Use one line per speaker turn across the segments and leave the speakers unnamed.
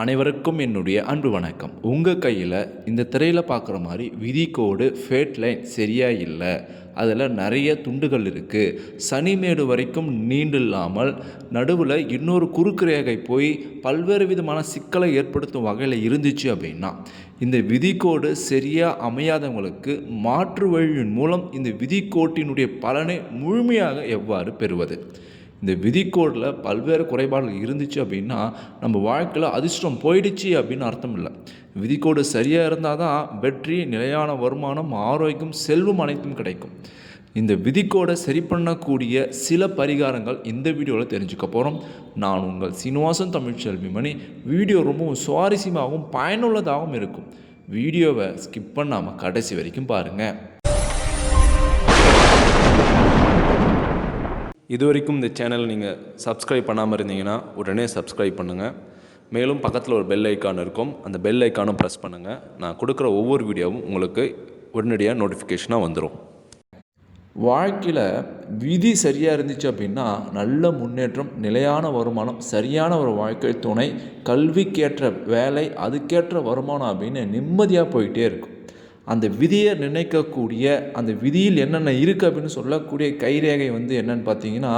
அனைவருக்கும் என்னுடைய அன்பு வணக்கம். உங்கள் கையில் இந்த திரையில் பார்க்குற மாதிரி விதிக்கோடு ஃபேட் லைன் சரியாக இல்லை. அதில் நிறைய துண்டுகள் இருக்குது சனிமேடு வரைக்கும் நீண்டு இல்லாமல் நடுவில் இன்னொரு குறுக்கு ரேகை போய் பல்வேறு விதமான சிக்கலை ஏற்படுத்தும் வகையில் இருந்துச்சு அப்படின்னா இந்த விதிக்கோடு சரியாக அமையாதவங்களுக்கு மாற்று வழியின் மூலம் இந்த விதிக்கோட்டினுடைய பலனை முழுமையாக எவ்வாறு பெறுவது? இந்த விதிக்கோடில் பல்வேறு குறைபாடுகள் இருந்துச்சு அப்படின்னா நம்ம வாழ்க்கையில் அதிர்ஷ்டம் போயிடுச்சு அப்படின்னு அர்த்தம் இல்லை. விதிக்கோடு சரியாக இருந்தால் தான் வெற்றி நிலையான வருமானம் ஆரோக்கியம் செல்வம் அனைத்தும் கிடைக்கும். இந்த விதிக்கோடை சரி பண்ணக்கூடிய சில பரிகாரங்கள் இந்த வீடியோவில் தெரிஞ்சுக்க போகிறோம் நான் உங்கள் சீனிவாசன் தமிழ்ச்செல்வி மணி வீடியோ ரொம்பவும் சுவாரஸ்யமாகவும் பயனுள்ளதாகவும் இருக்கும். வீடியோவை ஸ்கிப் பண்ணாமல் கடைசி வரைக்கும் பாருங்கள் இது வரைக்கும் இந்த சேனலை நீங்கள் சப்ஸ்கிரைப் பண்ணாமல் இருந்தீங்கன்னா உடனே சப்ஸ்கிரைப் பண்ணுங்கள் மேலும் பக்கத்தில் ஒரு பெல் ஐக்கான் இருக்கும். அந்த பெல் ஐக்கானும் ப்ரெஸ் பண்ணுங்கள் நான் கொடுக்குற ஒவ்வொரு வீடியோவும் உங்களுக்கு உடனடியாக நோட்டிஃபிகேஷனாக வந்துடும் வாழ்க்கையில் விதி சரியாக இருந்துச்சு அப்படின்னா நல்ல முன்னேற்றம் நிலையான வருமானம் சரியான ஒரு வாழ்க்கை துணை கல்விக்கேற்ற வேலை அதுக்கேற்ற வருமானம் அப்படின்னு நிம்மதியாக போயிட்டே இருக்கும். அந்த விதியை நிர்ணயிக்கக்கூடிய அந்த விதியில் என்னென்ன இருக்குது அப்படின்னு சொல்லக்கூடிய கைரேகை வந்து என்னன்னு பார்த்தீங்கன்னா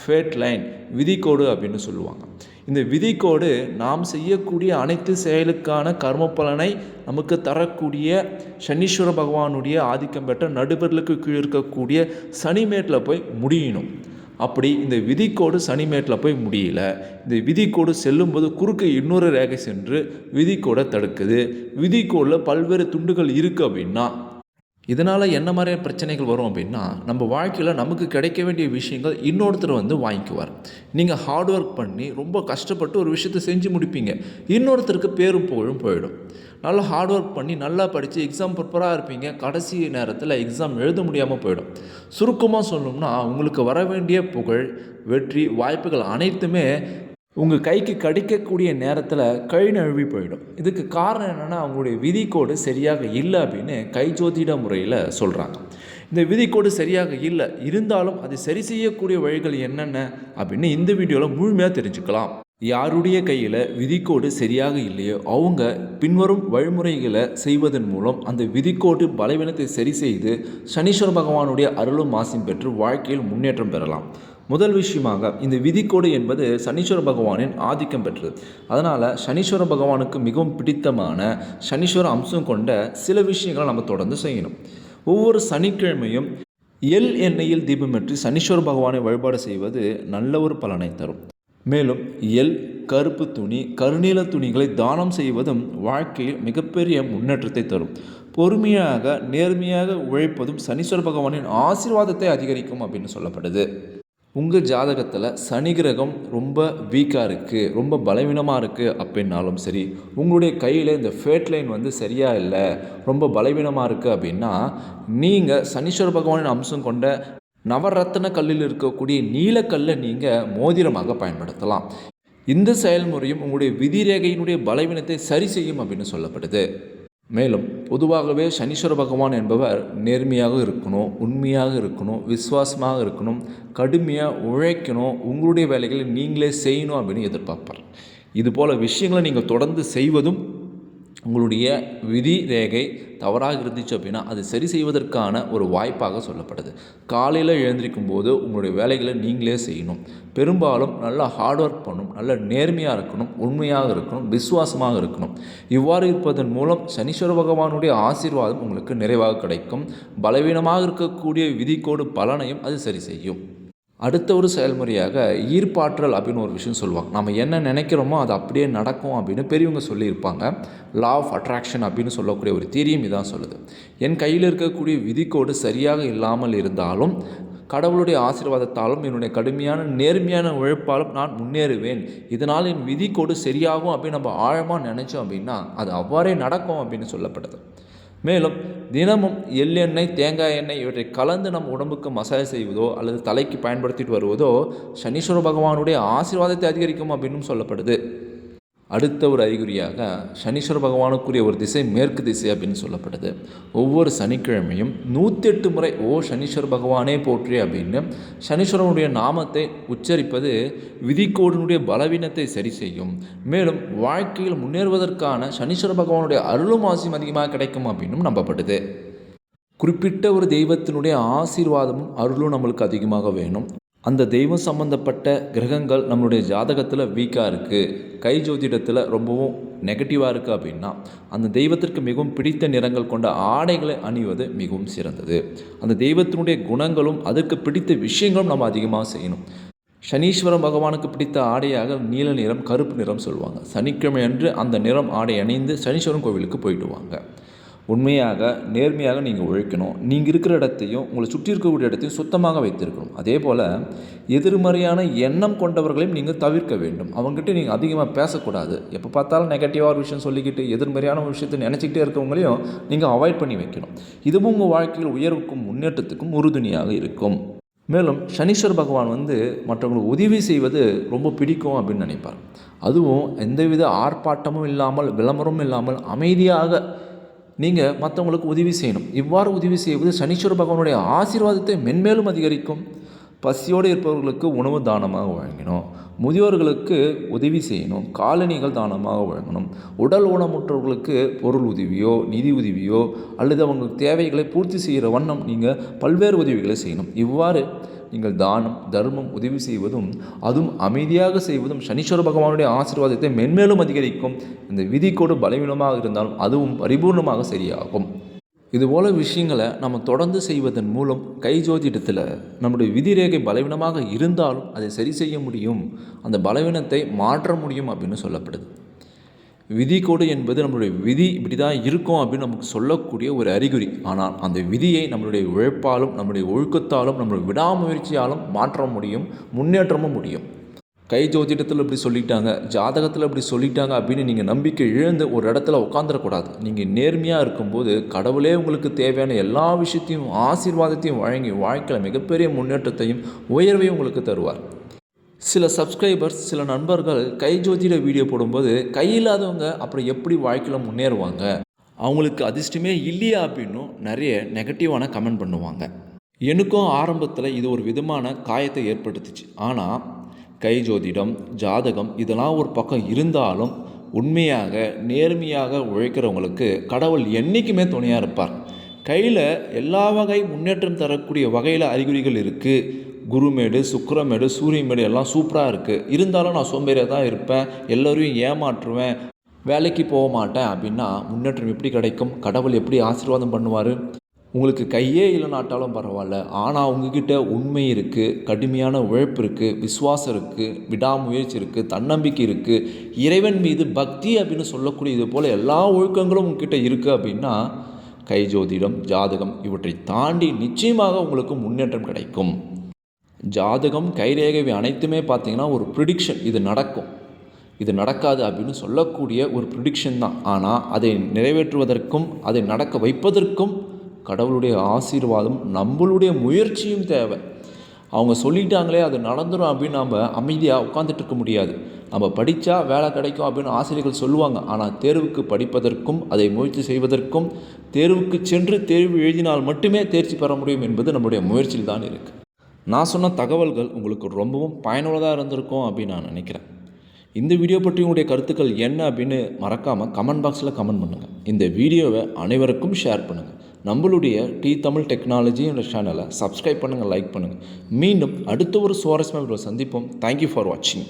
ஃபேட் லைன் விதிக்கோடு அப்படின்னு சொல்லுவாங்க. இந்த விதிக்கோடு நாம் செய்யக்கூடிய அனைத்து செயலுக்கான கர்ம பலனை நமக்கு தரக்கூடிய சனீஸ்வர பகவானுடைய ஆதிக்கம் பெற்ற நடுபர்களுக்கு கீழ் இருக்கக்கூடிய சனிமேட்டில் போய் முடியணும். அப்படி இந்த விதிக்கோடு சனிமேட்டில் போய் முடியல. இந்த விதிக்கோடு செல்லும்போது குறுக்கு இன்னொரு ரேகை சென்று விதிக்கோடை தடுக்குது. விதிக்கோடில் பல்வேறு துண்டுகள் இருக்குது அப்படின்னா இதனால் என்ன மாதிரியான பிரச்சனைகள் வரும் அப்படின்னா நம்ம வாழ்க்கையில் நமக்கு கிடைக்க வேண்டிய விஷயங்கள் இன்னொருத்தர் வந்து வாங்கிக்குவார். நீங்கள் ஹார்ட் ஒர்க் பண்ணி ரொம்ப கஷ்டப்பட்டு ஒரு விஷயத்தை செஞ்சு முடிப்பீங்க. இன்னொருத்தருக்கு பேரும் புகழும் போயிடும். நல்லா ஹார்ட் ஒர்க் பண்ணி நல்லா படித்து எக்ஸாம் ப்ரிப்பராக இருப்பீங்க. கடைசி நேரத்தில் எக்ஸாம் எழுத முடியாமல் போயிடும். சுருக்கமாக சொல்லணும்னா உங்களுக்கு வர வேண்டிய புகழ் வெற்றி வாய்ப்புகள் அனைத்துமே உங்கள் கைக்கு கடிக்கக்கூடிய நேரத்தில் கை நழுவி போயிடும். இதுக்கு காரணம் என்னென்னா அவங்களுடைய விதிக்கோடு சரியாக இல்லை அப்படின்னு கை ஜோதிட முறையில் சொல்கிறாங்க இந்த விதிக்கோடு சரியாக இல்லை இருந்தாலும் அது சரி செய்யக்கூடிய வழிகள் என்னென்ன அப்படின்னு இந்த வீடியோவில் முழுமையாக தெரிஞ்சுக்கலாம். யாருடைய கையில் விதிக்கோடு சரியாக இல்லையோ அவங்க பின்வரும் வழிமுறைகளை செய்வதன் மூலம் அந்த விதிக்கோடு பலவீனத்தை சரி செய்து சனீஸ்வர பகவானுடைய அருளும் மாசியும் பெற்று வாழ்க்கையில் முன்னேற்றம் பெறலாம். முதல் விஷயமாக இந்த விதிக்கோடு என்பது சனீஸ்வர பகவானின் ஆதிக்கம் பெற்றது. அதனால் சனீஸ்வர பகவானுக்கு மிகவும் பிடித்தமான சனீஸ்வர அம்சம் கொண்ட சில விஷயங்களை நம்ம தொடர்ந்து செய்யணும். ஒவ்வொரு சனிக்கிழமையும் எல் எண்ணெயில் தீபமேற்றி சனீஸ்வர பகவானை வழிபாடு செய்வது நல்ல ஒரு பலனை தரும். மேலும் எல் கருப்பு துணி கருநீல துணிகளை தானம் செய்வதும் வாழ்க்கையில் மிகப்பெரிய முன்னேற்றத்தை தரும். பொறுமையாக நேர்மையாக உழைப்பதும் சனீஸ்வர பகவானின் ஆசீர்வாதத்தை அதிகரிக்கும் அப்படின்னு சொல்லப்படுது. உங்கள் ஜாதகத்தில் சனி கிரகம் ரொம்ப வீக்காக இருக்குது ரொம்ப பலவீனமாக இருக்குது அப்படின்னாலும் சரி உங்களுடைய கையில் இந்த ஃபேட் லைன் வந்து சரியாக இல்லை ரொம்ப பலவீனமாக இருக்குது அப்படின்னா நீங்கள் சனீஸ்வர பகவானின் அம்சம் கொண்ட நவரத்ன கல்லில் இருக்கக்கூடிய நீலக்கல்லை நீங்கள் மோதிரமாக பயன்படுத்தலாம். இந்த செயல்முறையும் உங்களுடைய விதிரேகையினுடைய பலவீனத்தை சரி செய்யும் அப்படின்னு சொல்லப்படுது. மேலும் பொதுவாகவே சனீஸ்வர பகவான் என்பவர் நேர்மையாக இருக்கணும் உண்மையாக இருக்கணும் விசுவாசமாக இருக்கணும் கடுமையாக உழைக்கணும் உங்களுடைய வேலைகளை நீங்களே செய்யணும் அப்படின்னு எதிர்பார்ப்பார். இது போல் விஷயங்களை நீங்கள் தொடர்ந்து செய்வதும் உங்களுடைய விதி ரேகை தவறாக இருந்துச்சு அப்படின்னா அது சரி செய்வதற்கான ஒரு வாய்ப்பாக சொல்லப்படுது காலையில் எழுந்திருக்கும் போது உங்களுடைய வேலைகளை நீங்களே செய்யணும். பெரும்பாலும் நல்லா ஹார்ட் ஒர்க் பண்ணணும் நல்ல நேர்மையாக இருக்கணும் உண்மையாக இருக்கணும் விசுவாசமாக இருக்கணும். இவ்வாறு இருப்பதன் மூலம் சனீஸ்வர பகவானுடைய ஆசீர்வாதம் உங்களுக்கு நிறைவாக கிடைக்கும். பலவீனமாக இருக்கக்கூடிய விதிக்கோடு பலனையும் அது சரி செய்யும். அடுத்த ஒரு செயல்முறையாக ஈர்ப்பாற்றல் அப்படின்னு ஒரு விஷயம் சொல்லுவாங்க. நம்ம என்ன நினைக்கிறோமோ அது அப்படியே நடக்கும் அப்படின்னு பெரியவங்க சொல்லியிருப்பாங்க. லா ஆஃப் அட்ராக்ஷன் அப்படின்னு சொல்லக்கூடிய ஒரு தீரியும் இதான் சொல்லுது. என் கையில் இருக்கக்கூடிய விதிக்கோடு சரியாக இல்லாமல் இருந்தாலும் கடவுளுடைய ஆசீர்வாதத்தாலும் என்னுடைய கடுமையான நேர்மையான உழைப்பாலும் நான் முன்னேறுவேன். இதனால் என் விதிக்கோடு சரியாகும் அப்படின்னு நம்ம ஆழமாக நினச்சோம் அப்படின்னா அது அவ்வாறே நடக்கும் அப்படின்னு சொல்லப்படுது. மேலும் தினமும் எள்ளெண்ணெய் தேங்காய் எண்ணெய் இவற்றை கலந்து நம் உடம்புக்கு மசாஜ் செய்வதோ அல்லது தலைக்கு பயன்படுத்திட்டு வருவதோ சனீஸ்வர பகவானுடைய ஆசீர்வாதத்தை அதிகரிக்கும் அப்படின்னும் சொல்லப்படுது. அடுத்த ஒரு அறிகுறியாக சனீஸ்வர பகவானுக்குரிய ஒரு திசை மேற்கு திசை அப்படின்னு சொல்லப்படுது ஒவ்வொரு சனிக்கிழமையும் நூற்றி எட்டு முறை ஓ சனீஸ்வர பகவானே போற்றி அப்படின்னு சனீஸ்வரனுடைய நாமத்தை உச்சரிப்பது விதிக்கோடினுடைய பலவீனத்தை சரி செய்யும். மேலும் வாழ்க்கையில் முன்னேறுவதற்கான சனீஸ்வர பகவானுடைய அருளும் ஆசியும் அதிகமாக கிடைக்கும் அப்படின்னும் நம்பப்படுது. குறிப்பிட்ட ஒரு தெய்வத்தினுடைய ஆசீர்வாதமும் அருளும் நம்மளுக்கு அதிகமாக வேணும். அந்த தெய்வம் சம்மந்தப்பட்ட கிரகங்கள் நம்மளுடைய ஜாதகத்தில் வீக்காக இருக்குது கை ஜோதிடத்தில் ரொம்பவும் நெகட்டிவாக இருக்குது அப்படின்னா அந்த தெய்வத்திற்கு மிகவும் பிடித்த நிறங்கள் கொண்ட ஆடைகளை அணிவது மிகவும் சிறந்தது. அந்த தெய்வத்தினுடைய குணங்களும் அதுக்கு பிடித்த விஷயங்களும் நம்ம அதிகமாக செய்யணும். சனீஸ்வரம் பகவானுக்கு பிடித்த ஆடையாக நீல நிறம் கருப்பு நிறம் சொல்லுவாங்க. சனிக்கிழமை அன்று அந்த நிறம் ஆடை அணிந்து சனீஸ்வரன் கோவிலுக்கு போயிட்டு வாங்க உண்மையாக நேர்மையாக நீங்கள் உழைக்கணும். நீங்கள் இருக்கிற இடத்தையும் உங்களை சுற்றி இருக்கக்கூடிய இடத்தையும் சுத்தமாக வைத்திருக்கணும். அதே போல் எதிர்மறையான எண்ணம் கொண்டவர்களையும் நீங்கள் தவிர்க்க வேண்டும். அவங்ககிட்ட நீங்கள் அதிகமாக பேசக்கூடாது. எப்போ பார்த்தாலும் நெகட்டிவாக ஒரு விஷயம் சொல்லிக்கிட்டு எதிர்மறையான ஒரு விஷயத்தை நினச்சிக்கிட்டே இருக்கவங்களையும் நீங்கள் அவாய்ட் பண்ணி வைக்கணும். இதுவும் உங்கள் வாழ்க்கையில் உயர்வுக்கும் முன்னேற்றத்துக்கும் உறுதுணையாக இருக்கும். மேலும் சனீஸ்வர் பகவான் வந்து மற்றவங்களுக்கு உதவி செய்வது ரொம்ப பிடிக்கும் அப்படின்னு நினைப்பார். அதுவும் எந்தவித ஆர்ப்பாட்டமும் இல்லாமல் விளம்பரமும் இல்லாமல் அமைதியாக நீங்கள் மற்றவங்களுக்கு உதவி செய்யணும். இவ்வாறு உதவி செய்வது சனீஸ்வர பகவானுடைய ஆசீர்வாதத்தை மென்மேலும் அதிகரிக்கும். பசியோடு இருப்பவர்களுக்கு உணவு தானமாக வழங்கணும். முதியோர்களுக்கு உதவி செய்யணும். காலணிகள் தானமாக வழங்கணும். உடல் ஊனமுற்றவர்களுக்கு பொருள் உதவியோ நிதி உதவியோ அல்லது அவங்க தேவைகளை பூர்த்தி செய்கிற வண்ணம் நீங்கள் பல்வேறு உதவிகளை செய்யணும். இவ்வாறு நீங்கள் தானம் தர்மம் உதவி செய்வதும் அதுவும் அமைதியாக செய்வதும் சனீஸ்வர பகவானுடைய ஆசீர்வாதத்தை மென்மேலும் அதிகரிக்கும். இந்த விதிக்கோடு பலவீனமாக இருந்தாலும் அதுவும் பரிபூர்ணமாக சரியாகும். இதுபோல விஷயங்களை நம்ம தொடர்ந்து செய்வதன் மூலம் கை ஜோதிடத்தில் நம்முடைய விதிரேகை பலவீனமாக இருந்தாலும் அதை சரி செய்ய முடியும். அந்த பலவீனத்தை மாற்ற முடியும் அப்படின்னு சொல்லப்படுது. விதிக்கோடு என்பது நம்மளுடைய விதி இப்படி தான் இருக்கும் அப்படின்னு நமக்கு சொல்லக்கூடிய ஒரு அறிகுறி. ஆனால் அந்த விதியை நம்மளுடைய உழைப்பாலும் நம்மளுடைய ஒழுக்கத்தாலும் நம்மளுடைய விடாமுயற்சியாலும் மாற்ற முடியும் முன்னேற்றமும் முடியும். கை ஜோதிடத்தில் இப்படி சொல்லிட்டாங்க ஜாதகத்தில் இப்படி சொல்லிட்டாங்க அப்படின்னு நீங்கள் நம்பிக்கை இழந்து ஒரு இடத்துல உட்காந்துடக்கூடாது நீங்கள் நேர்மையாக இருக்கும்போது கடவுளே உங்களுக்கு தேவையான எல்லா விஷயத்தையும் ஆசீர்வாதத்தையும் வழங்கி வாழ்க்கையில் மிகப்பெரிய முன்னேற்றத்தையும் உயர்வையும் உங்களுக்கு தருவார். சில சப்ஸ்கிரைபர்ஸ் சில நண்பர்கள் கை ஜோதிட வீடியோ போடும்போது கை இல்லாதவங்க அப்புறம் எப்படி வாழ்க்கையில் முன்னேறுவாங்க? அவங்களுக்கு அதிர்ஷ்டமே இல்லையா அப்படின்னும் நிறைய நெகட்டிவான கமெண்ட் பண்ணுவாங்க. எனக்கும் ஆரம்பத்தில் இது ஒரு விதமான காயத்தை ஏற்படுத்துச்சு. ஆனால் கை ஜோதிடம் ஜாதகம் இதெல்லாம் ஒரு பக்கம் இருந்தாலும் உண்மையாக நேர்மையாக உழைக்கிறவங்களுக்கு கடவுள் என்றைக்குமே துணையாக இருப்பார். கையில் எல்லா வகை முன்னேற்றம் தரக்கூடிய வகையில் அறிகுறிகள் இருக்குது குருமேடு சுக்கரமேடு சூரியமேடு எல்லாம் சூப்பராக இருக்குது இருந்தாலும் நான் சோம்பேறியாக தான் இருப்பேன். எல்லோரையும் ஏமாற்றுவேன். வேலைக்கு போக மாட்டேன் அப்படின்னா முன்னேற்றம் எப்படி கிடைக்கும்? கடவுள் எப்படி ஆசீர்வாதம் பண்ணுவார்? உங்களுக்கு கையே இல்லைனாட்டாலும் பரவாயில்ல. ஆனால் உங்ககிட்ட உண்மை இருக்குது கடுமையான உழைப்பு இருக்குது விசுவாசம் இருக்குது விடாமுயற்சி இருக்குது தன்னம்பிக்கை இருக்குது இறைவன் மீது பக்தி அப்படின்னு சொல்லக்கூடிய இது போல் எல்லா ஒழுக்கங்களும் உங்ககிட்ட இருக்குது அப்படின்னா கை ஜோதிடம் ஜாதகம் இவற்றை தாண்டி நிச்சயமாக உங்களுக்கு முன்னேற்றம் கிடைக்கும். ஜாதகம் கைரேகை அனைத்துமே பார்த்தீங்கன்னா ஒரு ப்ரிடிக்ஷன் இது நடக்கும். இது நடக்காது அப்படின்னு சொல்லக்கூடிய ஒரு ப்ரிடிக்ஷன் தான். ஆனால் அதை நிறைவேற்றுவதற்கும் அதை நடக்க வைப்பதற்கும் கடவுளுடைய ஆசீர்வாதம் நம்மளுடைய முயற்சியும் தேவை. அவங்க சொல்லிட்டாங்களே அது நடந்துடும் அப்படின்னு நம்ம அமைதியாக உட்காந்துட்டு இருக்க முடியாது. நம்ம படித்தா வேலை கிடைக்கும் அப்படின்னு ஆசிரியர்கள் சொல்லுவாங்க. ஆனால் தேர்வுக்கு படிப்பதற்கும் அதை முயற்சி செய்வதற்கும் தேர்வுக்கு சென்று தேர்வு எழுதினால் மட்டுமே தேர்ச்சி பெற முடியும் என்பது நம்முடைய முயற்சியில் தான் இருக்குது நான் சொன்ன தகவல்கள் உங்களுக்கு ரொம்பவும் பயனுள்ளதாக இருந்திருக்கும் அப்படின்னு நான் நினைக்கிறேன். இந்த வீடியோ பற்றி உங்களுடைய கருத்துக்கள் என்ன அப்படின்னு மறக்காமல் கமெண்ட் பாக்ஸில் கமெண்ட் பண்ணுங்கள் இந்த வீடியோவை அனைவருக்கும் ஷேர் பண்ணுங்கள் நம்மளுடைய டி தமிழ் டெக்னாலஜி என்ற சேனலை சப்ஸ்கிரைப் பண்ணுங்கள் லைக் பண்ணுங்கள் மீண்டும் அடுத்த ஒரு சுவாரஸ்யமாக சந்திப்போம். தேங்க்யூ ஃபார் வாட்சிங்